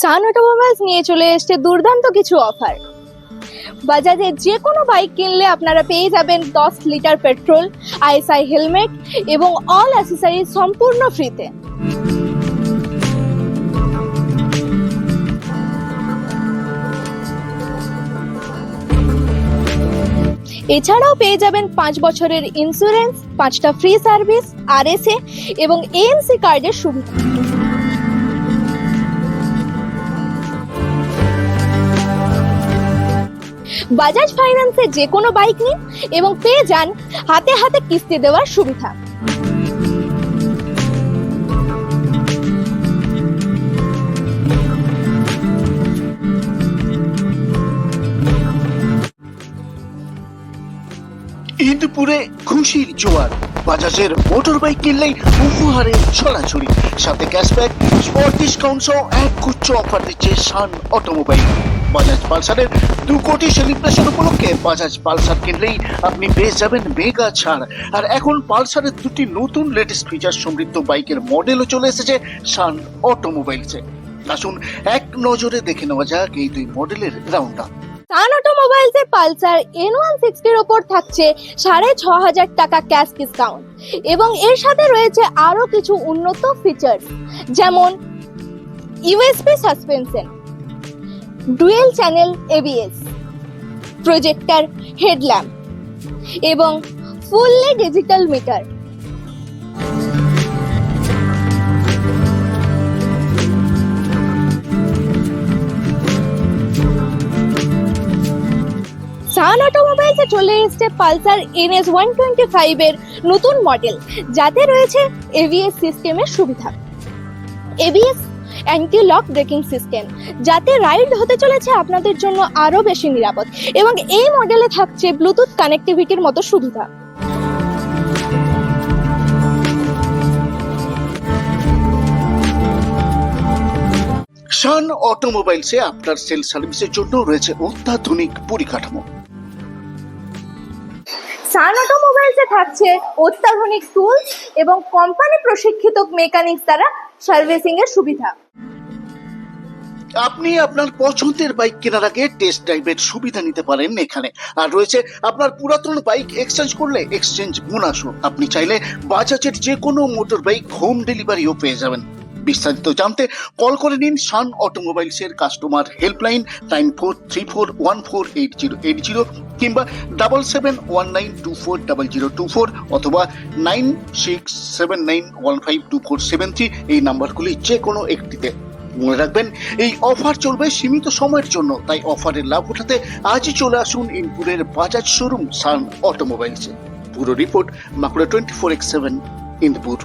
সান automobiles নিয়ে চলে এসেছে দুর্দান্ত কিছু অফার বাজাজের যে কোনো বাইক কিনলে আপনারা পেয়ে যাবেন দশ লিটার পেট্রোল আইএসআই হেলমেট এবং অল অ্যাসেসরিজ সম্পূর্ণ ফ্রিতে এছাড়াও পেয়ে যাবেন পাঁচ বছরের ইন্স্যুরেন্স পাঁচটা ফ্রি সার্ভিস আরএসএ এবং এএমসি কার্ডের সুবিধা। বাজাজ ফাইন্যান্সে যে কোনো বাইক নিন এবং পেয়ে যান হাতে হাতে কিস্তি দেওয়ার সুবিধা। ঈদপুরে খুশির জোয়ার। বাজাজের মোটর বাইক কিনলেই উপহারে ছড়াছড়ি। সাথে ক্যাশব্যাক স্পট ডিসকাউন্ট সহ এক গুচ্ছ অফার দিচ্ছে শান অটোমোবাইল বাজাজ পালসারের দু কোটি সেলিব্রেশন উপলক্ষে বাজাজ পালসার কিনলেই আপনি পেয়ে যাবেন মেগা ছাড়। আর এখন পালসারের দুটি নতুন লেটেস্ট ফিচার সমৃদ্ধ বাইকের মডেলও চলে এসেছে শান অটোমোবাইলসে। আসুন এক নজরে দেখে নেওয়া যাক এই দুই মডেলের রাউন্ড আপ সান অটোমোবাইলসে পালসার এন ওয়ান সিক্সটির ওপর থাকছে সাড়ে ছ হাজার টাকা ক্যাশ ডিসকাউন্ট এবং এর সাথে রয়েছে আরও কিছু উন্নত ফিচার্স যেমন USP suspension dual channel ABS projector headlamp এবং ফুললি ডিজিটাল মিটার। সান অটোমোবাইলসে চলে এসেছে Pulsar NS one twenty five এর নতুন মডেল, যাতে রয়েছে এভিএস সিস্টেমের সুবিধা। ABS anti lock braking system যাতে রাইড হতে চলেছে আপনাদের জন্য আরও বেশি নিরাপদ এবং এই মডেলে থাকছে ব্লুটুথ কানেক্টিভিটির মতো সুবিধা। শান অটোমোবাইলসে আপনার সেল সার্ভিসের জন্য রয়েছে অত্যাধুনিক পরিকাঠামো। সান অটোমোবাইলসে থাকছে অত্যাধুনিক টুলস এবং কোম্পানি প্রশিক্ষিত মেকানিক্স দ্বারা সার্ভিসিং এর সুবিধা। আপনি আপনার পছন্দের বাইক কেনার আগে টেস্ট ড্রাইভের সুবিধা নিতে পারেন এখানে। আর রয়েছে আপনার পুরাতন বাইক এক্সচেঞ্জ করলে এক্সচেঞ্জ বোনাসও। আপনি চাইলে বাজাজের যে কোনো মোটর বাইক হোম ডেলিভারিও পেয়ে যাবেন। বিস্তারিত জানতে কল করে নিন শান অটোমোবাইলসের customer helpline nine four three four one four eight zero eight zero কিংবা double seven one nine two four double zero two four অথবা nine six seven nine one five two four seven three এই নাম্বারগুলি যে কোনো একটিতে। মনে রাখবেন, এই অফার চলবে সীমিত সময়ের জন্য, তাই অফারের লাভ উঠাতে আজই চলে আসুন ইনপুরের বাজাজ শোরুম সান অটোমোবাইলসে। পুরো report Makura twenty four X seven Indpur.